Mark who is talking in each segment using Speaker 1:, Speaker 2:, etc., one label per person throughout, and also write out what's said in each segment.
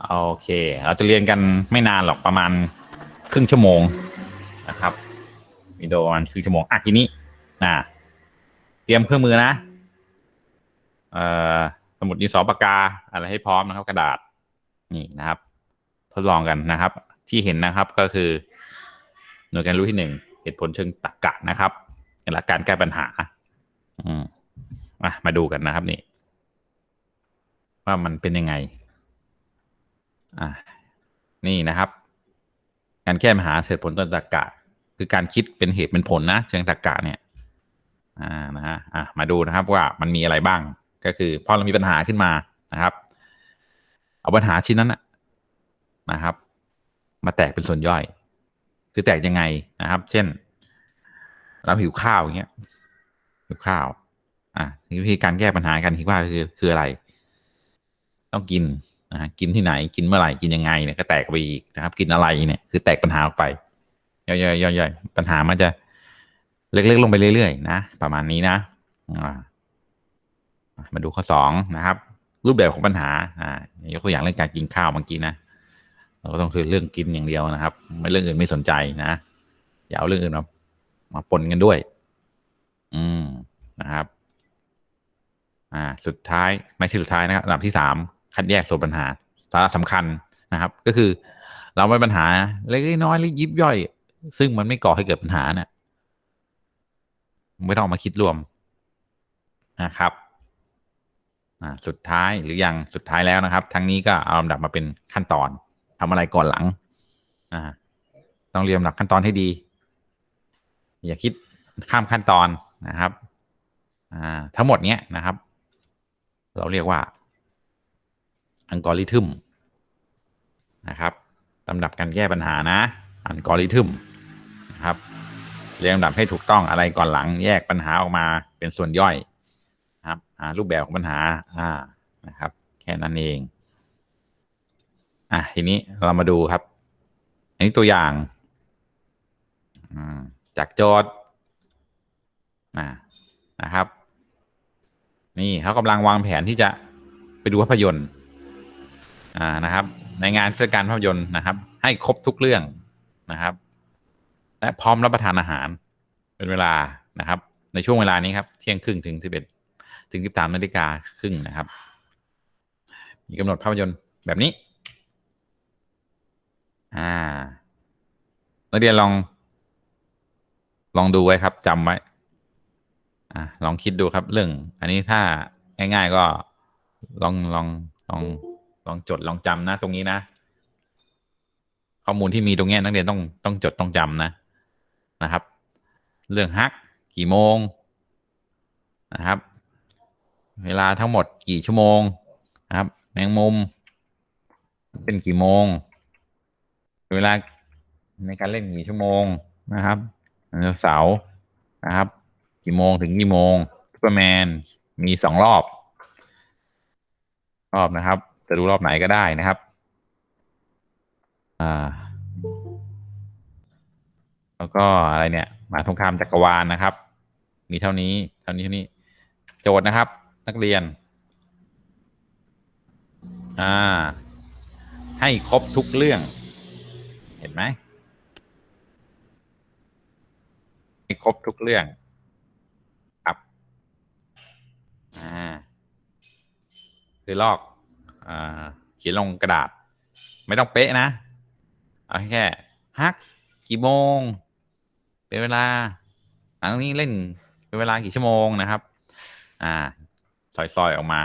Speaker 1: โอเค เราจะเรียนกันไม่นานหรอกประมาณครึ่งชั่วโมงนะครับวิดีโอประมาณครึ่งชั่วโมงอะทีนี้นะเตรียมเครื่องมือนะเอ่อสมุดดินสอปากกาอะไรให้พร้อมนะครับ กระดาษนี่นะครับ ทดลองกันนะครับ ที่เห็นนะครับก็คือ หน่วยการรู้ที่หนึ่งเหตุผลเชิงตรรกะนะครับหลักการแก้ปัญหา อืมมาดูกันนะครับนี่ ว่ามันเป็นยังไง อ่านี่นะครับ การแก้ปัญหาเหตุผลต้นตรรกะ คือการคิดเป็นเหตุเป็นผลนะ เชิงตรรกะเนี่ย อ่านะฮะอะมาดูนะครับว่ามันมีอะไรบ้าง ก็คือพอเรามีปัญหาขึ้นมานะครับ เอาปัญหาชิ้นนั้นนะนะครับ มาแตกเป็นส่วนย่อย คือแตกยังไงนะครับ เช่น เราหิวข้าวอย่างเงี้ยหิวข้าว อะวิธีการแก้ปัญหากันคิดว่าคือคืออะไร ต้องกิน นะฮะกินที่ไหนกินเมื่อไหร่กินยังไงเนี่ยก็แตกไปอีกนะครับ กินอะไรเนี่ยคือแตกปัญหาออกไปย่อยๆย่อยๆปัญหามันจะเล็กๆลงไปเรื่อยๆนะประมาณนี้นะมาดูข้อสองนะครับ รูปแบบของปัญหาอ่ายกตัวอย่างเรื่องการกินข้าวเมื่อกี้นะเราก็ต้องคือเรื่องกินอย่างเดียวนะครับ ไม่เรื่องอื่นไม่สนใจนะอย่าเอาเรื่องอื่นมามาปนกันด้วย อืมนะครับ อ่า สุดท้ายไม่ใช่สุดท้ายนะครับอันดับที่สาม คัดแยกส่วนปัญหาสาระสำคัญนะครับ ก็คือเราไม่ปัญหาเล็กน้อยเล็กยิบย่อย ซึ่งมันไม่ก่อให้เกิดปัญหาเนะไม่ต้องมาคิดรวมนะครับอ่าสุดท้ายหรืออยังสุดท้ายแล้วนะครับ ทั้งนี้ก็เอาลำดับมาเป็นขั้นตอนทำอะไรก่อนหลังอ่าต้องเรียงลำดับขั้นตอนให้ดี อย่าคิดข้ามขั้นตอนนะครับอ่าทั้งหมดเนี้ยนะครับ เราเรียกว่า อัลกอริทึมนะครับลำดับการแก้ปัญหานะ อัลกอริทึมนะครับเรียงลำดับให้ถูกต้องอะไรก่อนหลังแยกปัญหาออกมาเป็นส่วนย่อยนะครับหารูปแบบของปัญหาอ่านะครับ แค่นั้นเองอะทีนี้เรามาดูครับ อันนี้ตัวอย่างจากโจทย์อ่านะครับ นี่เขากำลังวางแผนที่จะไปดูภาพยนตร์ อ่านะครับ ในงานเทศกาลภาพยนตร์นะครับ ให้ครบทุกเรื่องนะครับ และพร้อมรับประทานอาหาร เป็นเวลานะครับ ในช่วงเวลานี้ครับ เที่ยงครึ่งถึงสิบเอ็ดถึงสิบสามนาฬิกาครึ่งนะครับ มีกำหนดภาพยนตร์แบบนี้ อ่านักเรียนลอง ลองดูไว้ครับจำไว้อ่าลองคิดดูครับ เรื่อง อันนี้ถ้าง่ายๆก็ลองลองลอง ลองจดลองจำนะตรงนี้นะ ข้อมูลที่มีตรงนี้นักเรียนต้องต้องจดต้องจำนะนะครับ เรื่องฮักกี่โมงนะครับ เวลาทั้งหมดกี่ชั่วโมงนะครับ แมงมุม เป็นกี่โมง เวลาในการเล่นกี่ชั่วโมงนะครับเสาร์นะครับ กี่โมงถึงกี่โมงซูเปอร์แมนมีสองรอบ รอบนะครับ จะดูรอบไหนก็ได้นะครับ อ่า แล้วก็อะไรเนี่ย หมาทงคำจักรวาลนะครับ มีเท่านี้ เท่านี้เท่านี้ โจทย์นะครับ นักเรียน อ่า ให้ครบทุกเรื่อง เห็นไหมให้ครบทุกเรื่องครับอ่าคือลอก เขียนลงกระดาษ ไม่ต้องเป๊ะนะ เอาแค่ฮักกี่โมง เป็นเวลาหนังนี้เล่นเป็นเวลากี่ชั่วโมงนะครับ อ่าซอยๆออกมา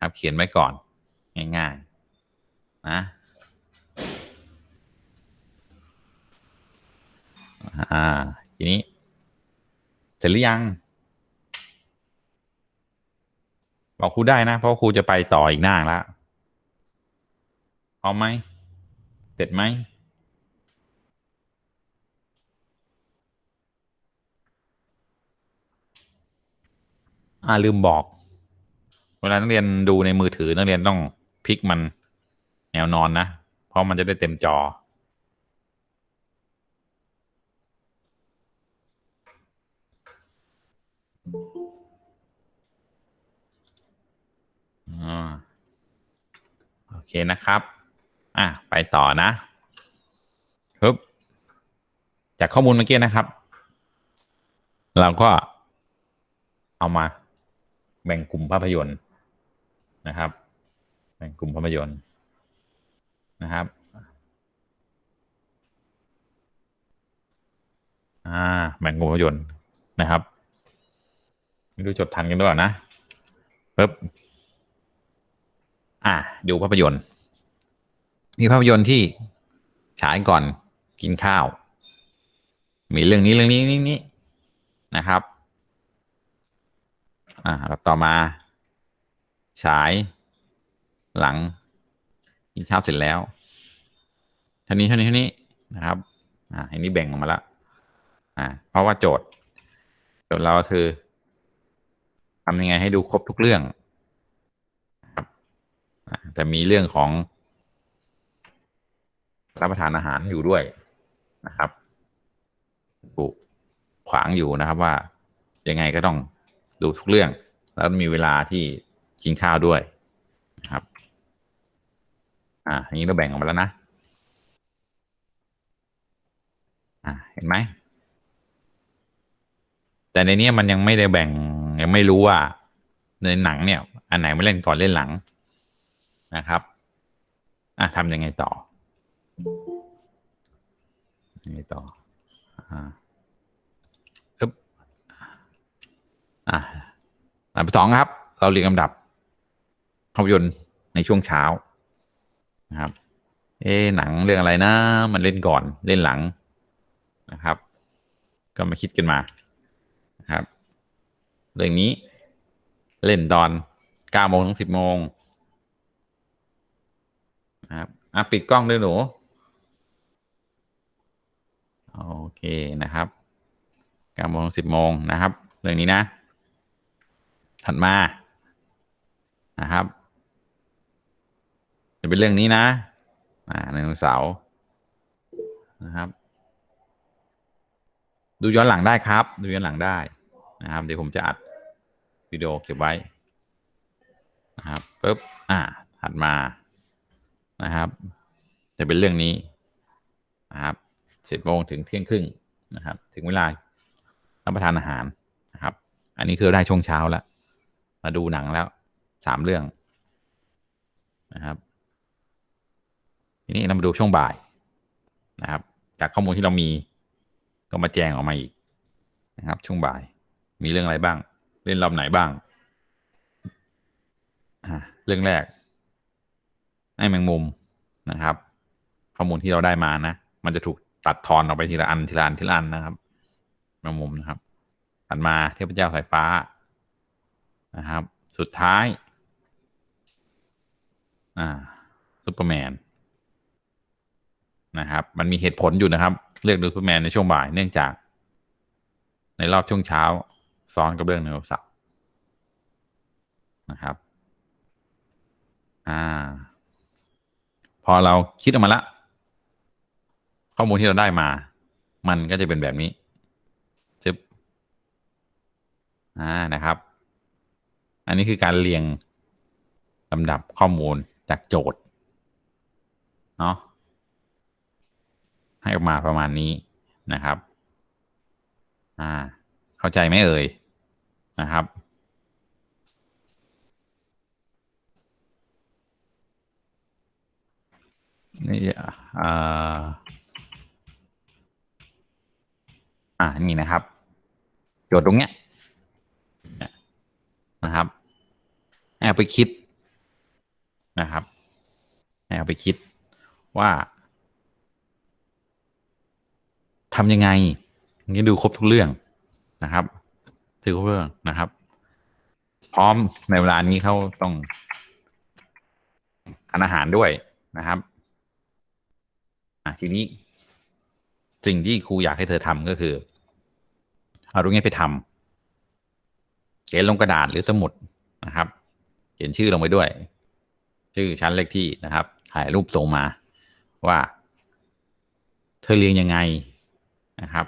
Speaker 1: ครับเขียนไว้ก่อน ง่ายๆ นะอ่าทีนี้ เสร็จหรือยัง บอกครูได้นะ เพราะครูจะไปต่ออีกหน้าแล้วพร้อมไหม เสร็จไหม อ่าลืมบอก เวลานักเรียนดูในมือถือนักเรียนต้องพลิกมันแนวนอนนะ เพราะมันจะได้เต็มจอ โอเคนะครับ อะไปต่อนะปึ๊บจากข้อมูลเมื่อกี้นะครับ เราก็เอามาแบ่งกลุ่มภาพยนตร์นะครับ แบ่งกลุ่มภาพยนตร์นะครับ อ่า แบ่งกลุ่มภาพยนตร์นะครับ ไม่รู้จดทันกันด้วยนะปึ๊บ อ่าดูภาพยนตร์ มีภาพยนตร์ที่ฉายก่อนกินข้าว มีเรื่องนี้เรื่องนี้นี้นี้นะครับ อ่าแล้วต่อมา ฉายหลังกินข้าวเสร็จแล้วเท่านี้เท่านี้เท่านี้นะครับ อ่าอันนี้แบ่งออกมาแล้วอ่า เพราะว่าโจทย์ โจทย์เราก็คือทำยังไงให้ดูครบทุกเรื่อง แต่มีเรื่องของรับประทานอาหารอยู่ด้วยนะครับถูกขวางอยู่นะครับว่ายังไงก็ต้องดูทุกเรื่อง แล้วมีเวลาที่กินข้าวด้วยนะครับ อ่าอย่างนี้เราแบ่งออกมาแล้วนะ อ่าเห็นไหม แต่ในนี้มันยังไม่ได้แบ่งยังไม่รู้ว่า ในหนังเนี่ย อันไหนไม่เล่นก่อนเล่นหลัง นะครับอะทำยังไงต่อยังไงต่ออ่าอึ๊บอ่าลำดับสองครับ เราเรียงลำดับภาพยนตร์ในช่วงเช้านะครับ เอ๊หนังเรื่องอะไรนะ มันเล่นก่อนเล่นหลังนะครับ ก็มาคิดกันมานะครับ เรื่องนี้เล่นตอนเก้าโมงถึงสิบโมง อะปิดกล้องด้วยหนู โอเคนะครับเก้าโมงสิบโมงนะครับ เรื่องนี้นะ ถัดมานะครับ จะเป็นเรื่องนี้นะ อ่าในวันเสาร์นะครับ ดูย้อนหลังได้ครับ ดูย้อนหลังได้นะครับ เดี๋ยวผมจะอัดวิดีโอเก็บไว้นะครับปุ๊บอ่าถัดมา นะครับ จะเป็นเรื่องนี้นะครับสิบโมงถึงเที่ยงครึ่งนะครับ ถึงเวลารับประทานอาหารนะครับ อันนี้คือได้ช่วงเช้าแล้วมาดูหนังแล้วสามเรื่องนะครับทีนี้เรามาดูช่วงบ่ายนะครับ จากข้อมูลที่เรามีก็มาแจ้งออกมาอีกนะครับ ช่วงบ่ายมีเรื่องอะไรบ้าง เล่นรอบไหนบ้างเรื่องแรก อ้แมงมุมนะครับ ข้อมูลที่เราได้มานะ มันจะถูกตัดทอนออกไปทีละอันทีละอันทีละอันนะครับแมงมุมนะครับถัดมาเทพเจ้าสายฟ้านะครับ สุดท้ายอ่าซูเปอร์แมนนะครับ มันมีเหตุผลอยู่นะครับ เลือกดูซูเปอร์แมนในช่วงบ่ายเนื่องจาก ในรอบช่วงเช้าซ้อนกับเรื่องในวันเสาร์นะครับ อ่า พอเราคิดออกมาละ ข้อมูลที่เราได้มา มันก็จะเป็นแบบนี้จึบอ่านะครับ อันนี้คือการเรียงลำดับข้อมูลจากโจทย์เนาะให้ออกมาประมาณนี้นะครับ อ่า เข้าใจไหมเอ่ยนะครับ นี่อ่าอ่านี่นะครับโจทย์ตรงเนี้ยนะครับเอาไปคิดนะครับเอาไปคิดว่าทำยังไงนี่ดูครบทุกเรื่องนะครับดูครบเรื่องนะครับ พร้อมในเวลานี้เขาต้องทานอาหารด้วยนะครับ อะทีนี้ สิ่งที่ครูอยากให้เธอทำก็คือเอาตรงนี้ไปทำเขียนลงกระดาษหรือสมุดนะครับ เขียนชื่อลงไปด้วย ชื่อชั้นเลขที่นะครับ ถ่ายรูปส่งมาว่า เธอเรียงยังไงนะครับ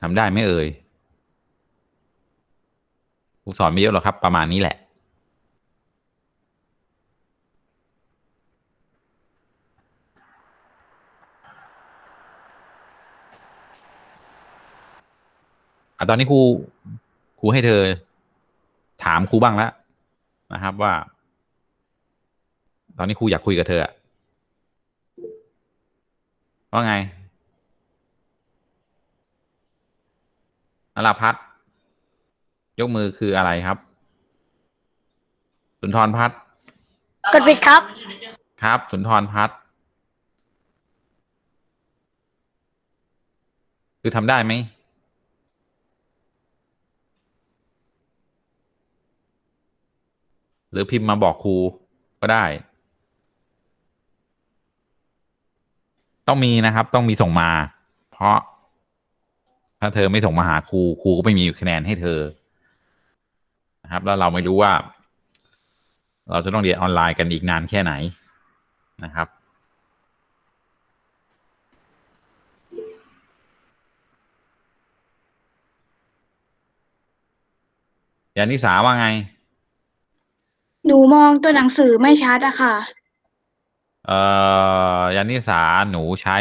Speaker 1: ทำได้ไหมเอ่ยครูสอนไม่เยอะหรอกครับ ประมาณนี้แหละ อะตอนนี้ครูครูให้เธอ ถามครูบ้างแล้วนะครับว่า ตอนนี้ครูอยากคุยกับเธออะว่าไงนราพัฒน์ยกมือคืออะไรครับ สุนทรพัฒน์
Speaker 2: กดปิดครับ
Speaker 1: ครับ สุนทรพัฒน์คือทำได้ไหม หรือพิมพ์มาบอกครูก็ได้ ต้องมีนะครับ ต้องมีส่งมา เพราะ ถ้าเธอไม่ส่งมาหาครูครูก็ไม่มีคะแนนให้เธอ นะครับ แล้วเราไม่รู้ว่า เราจะต้องเรียนออนไลน์กันอีกนานแค่ไหนนะครับยานิสาว่าไง
Speaker 2: หนูมองตัวหนังสือไม่ชัดอะค่ะ
Speaker 1: เอ่อยานิสาหนูใช้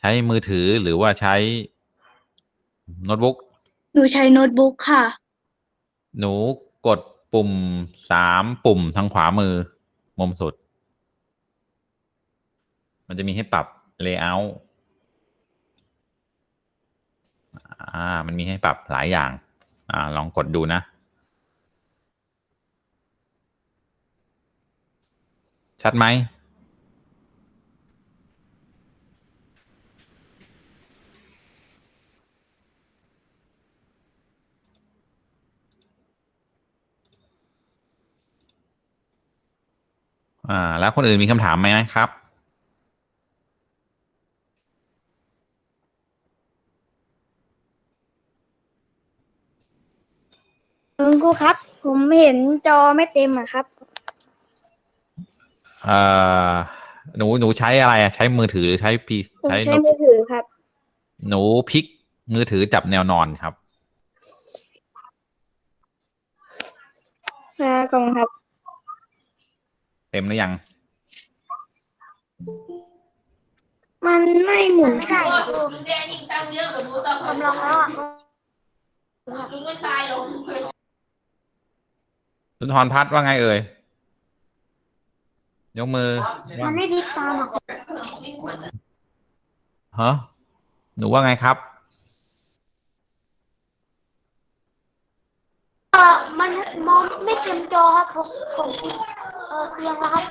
Speaker 1: ใช้มือถือหรือว่าใช้โน้ตบุ๊ก
Speaker 2: หนูใช้โน้ตบุ๊กค่ะ
Speaker 1: หนูกดปุ่มสามปุ่มทางขวามือ มุมสุด มันจะมีให้ปรับ layout อ่า มันมีให้ปรับหลายอย่าง อ่า ลองกดดูนะ ชัดไหมอ่า แล้วคนอื่นมีคำถามไหมครับ
Speaker 3: คุณครูครับ ผมเห็นจอไม่เต็มอะครับ
Speaker 1: เอ่อหนูหนูใช้อะไรอะใช้มือถือหรือใช้พี
Speaker 3: ผม
Speaker 1: ใช้
Speaker 3: ใช้
Speaker 1: โน้ต
Speaker 3: มือถือครับ
Speaker 1: หนูพลิกมือถือจับแนวนอนครับ
Speaker 3: มากองครับ
Speaker 1: เต็มหรือยัง
Speaker 3: มันไม่หมุนค่ะ
Speaker 2: กำลังแล้วอะ
Speaker 1: สุนทรพัฒน์ว่าไงเอ่ย ยกมือ
Speaker 2: มันไม่พลิกตามอะ
Speaker 1: ฮะหนูว่าไงครับ
Speaker 2: เออมันมองไม่เต็มจอครับผมผมเออเสียงแล้วครับ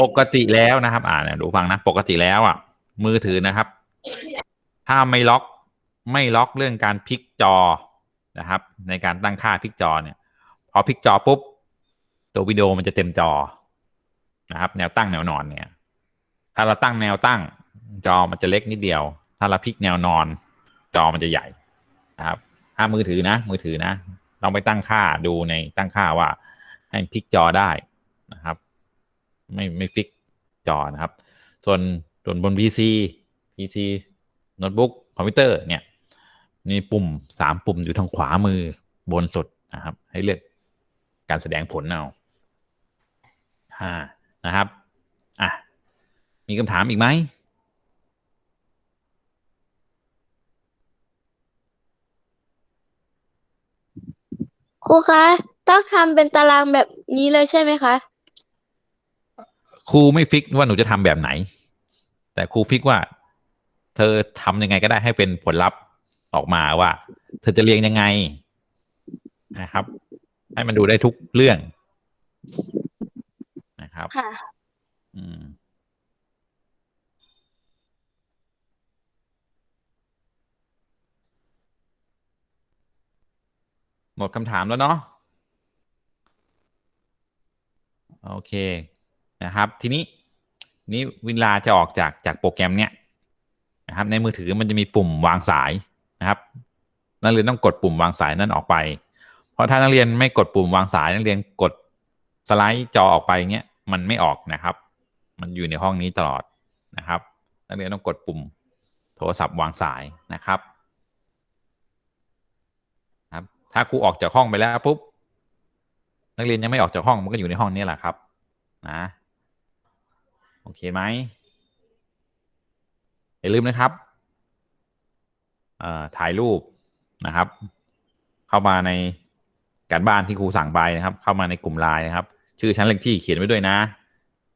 Speaker 1: ปกติแล้วนะครับ อ่าเนี่ยดูฟังนะ ปกติแล้วอะ มือถือนะครับ ถ้าไม่ล็อกไม่ล็อกเรื่องการพลิกจอนะครับ ในการตั้งค่าพลิกจอเนี่ย พอพลิกจอปุ๊บ ตัววิดีโอมันจะเต็มจอนะครับ แนวตั้งแนวนอนเนี่ย ถ้าเราตั้งแนวตั้ง จอมันจะเล็กนิดเดียว ถ้าเราพลิกแนวนอน จอมันจะใหญ่นะครับ ถ้ามือถือนะ มือถือนะลองไปตั้งค่าดูในตั้งค่าว่า ให้พลิกจอได้นะครับ ไม่ไม่ฟิกจอนะครับ ส่วนส่วนบน PC PC โน้ตบุ๊กคอมพิวเตอร์เนี่ยมีปุ่มสามปุ่มอยู่ทางขวามือบนสุดนะครับ ให้เลือกการแสดงผลเอา อ่านะครับอะมีคำถามอีกไหม
Speaker 4: ครูคะต้องทำเป็นตารางแบบนี้เลยใช่ไหมคะ
Speaker 1: ครูไม่ฟิกว่าหนูจะทำแบบไหน แต่ครูฟิกว่า เธอทำยังไงก็ได้ให้เป็นผลลัพธ์ออกมาว่า เธอจะเรียงยังไงนะครับ ให้มันดูได้ทุกเรื่อง นะครับ
Speaker 4: ค่ะ
Speaker 1: อืม หมดคำถามแล้วเนาะโอเคนะครับ ทีนี้นี้เวลาจะออกจากจากโปรแกรมเนี้ยนะครับ ในมือถือมันจะมีปุ่มวางสายนะครับ นักเรียนต้องกดปุ่มวางสายนั่นออกไป เพราะถ้านักเรียนไม่กดปุ่มวางสายนักเรียนกดสไลด์จอออกไปเงี้ย มันไม่ออกนะครับ มันอยู่ในห้องนี้ตลอดนะครับ นักเรียนต้องกดปุ่มโทรศัพท์วางสายนะครับครับ ถ้าครูออกจากห้องไปแล้วปุ๊บนักเรียนยังไม่ออกจากห้องมันก็อยู่ในห้องนี้แหละครับ นะโอเคไหมอย่าลืมนะครับอ่อถ่ายรูปนะครับ เข้ามาในการบ้านที่ครูสั่งไปนะครับ เข้ามาในกลุ่มไลน์นะครับ ชื่อชั้นเลขที่เขียนไว้ด้วยนะ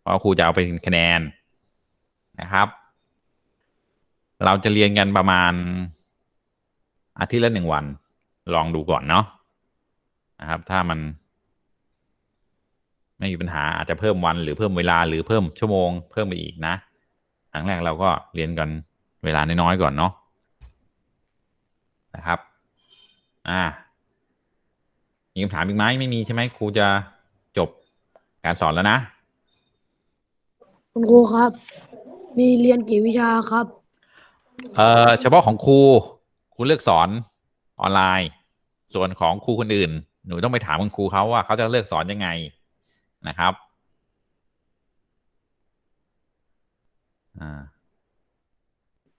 Speaker 1: เพราะครูจะเอาเป็นคะแนนนะครับ เราจะเรียนกันประมาณอาทิตย์ละหนึ่งวัน ลองดูก่อนเนาะนะครับ ถ้ามัน ไม่มีปัญหาอาจจะเพิ่มวันหรือเพิ่มเวลาหรือเพิ่มชั่วโมง เพิ่มไปอีกนะครั้งแรกเราก็เรียนกันเวลาน้อยๆก่อนเนาะนะครับ อ่ามีคำถามอีกไหมไม่มีใช่ไหมครูจะจบ การสอนแล้วนะ
Speaker 5: คุณครูครับ มีเรียนกี่วิชาครับ
Speaker 1: เอ่อเฉพาะของครูครูเลือกสอนออนไลน์ ส่วนของครูคนอื่น หนูต้องไปถามคุณครูเขาว่าเขาจะเลือกสอนยังไงนะครับอ่า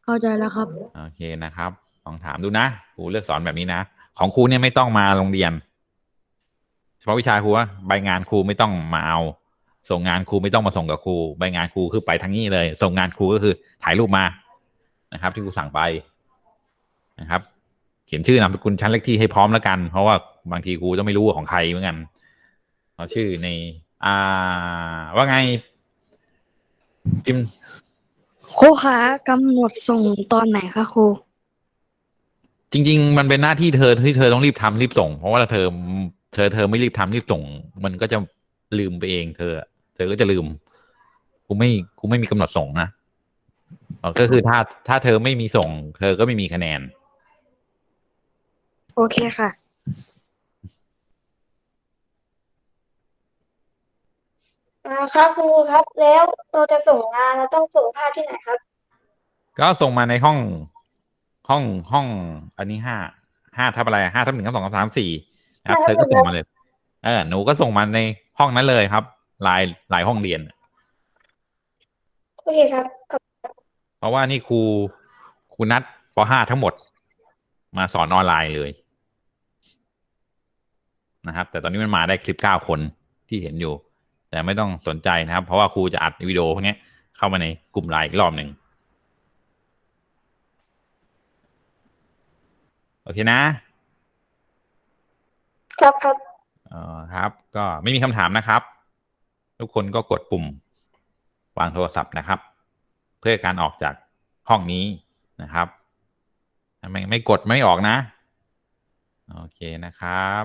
Speaker 5: เข้าใจแล้วครับ
Speaker 1: โอเคนะครับลองถามดูนะครูเลือกสอนแบบนี้นะ ของครูเนี่ยไม่ต้องมาโรงเรียน เฉพาะวิชาครูว่าใบงานครูไม่ต้องมาเอา ส่งงานครูไม่ต้องมาส่งกับครูใบงานครูคือไปทางนี้เลย ส่งงานครูก็คือถ่ายรูปมานะครับ ที่ครูสั่งไปนะครับ เขียนชื่อนามสกุลชั้นเลขที่ให้พร้อมแล้วกัน เพราะว่าบางทีครูต้องไม่รู้ว่าของใครเหมือนกันเอาชื่อใน อ่า ว่าไงพิมพ์
Speaker 3: ครูคะกำหนดส่งตอนไหนคะครู
Speaker 1: จริง ๆ มันเป็นหน้าที่เธอที่เธอต้องรีบทำรีบส่ง เพราะว่าถ้าเธอ เธอเธอไม่รีบทำรีบส่ง มันก็จะลืมไปเอง เธอ เธอก็จะลืมกูไม่กูไม่มีกำหนดส่งนะเออก็คือถ้าถ้าเธอไม่มีส่ง เธอก็ไม่มีคะแนน
Speaker 3: โอเคค่ะ อ่าครับครูครับ แล้วเราจะส่งงานเราต้องส่งภาพที่ไหนครับ
Speaker 1: ก็ส่งมาในห้องห้องห้อง อันนี้ห้าห้าทับอะไรห้าทับหนึ่งทับสองทับสามสี่นะ ครับ
Speaker 3: ห้าทั
Speaker 1: เธ
Speaker 3: บ
Speaker 1: อก็
Speaker 3: หนึ่ง
Speaker 1: ส่งมาเลย เออหนูก็ส่งมาในห้องนั้นเลยครับลายลายห้องเรียน
Speaker 3: โอเคครับขอบ
Speaker 1: เพราะว่านี่ครูครูนัดปห้าทั้งหมด มาสอนออนไลน์เลย นะครับ แต่ตอนนี้มันมาได้คลิปเก้าคนที่เห็นอยู่ แต่ไม่ต้องสนใจนะครับ เพราะว่าครูจะอัดวิดีโอพวกนี้เข้ามาในกลุ่มไลน์อีกรอบหนึ่งโอเคนะ
Speaker 3: ครับครับ
Speaker 1: เอ่อครับ ก็ไม่มีคำถามนะครับ ทุกคนก็กดปุ่ม วางโทรศัพท์นะครับ เพื่อการออกจากห้องนี้นะครับไม่ไม่กดไม่ออกนะ โอเคนะครับ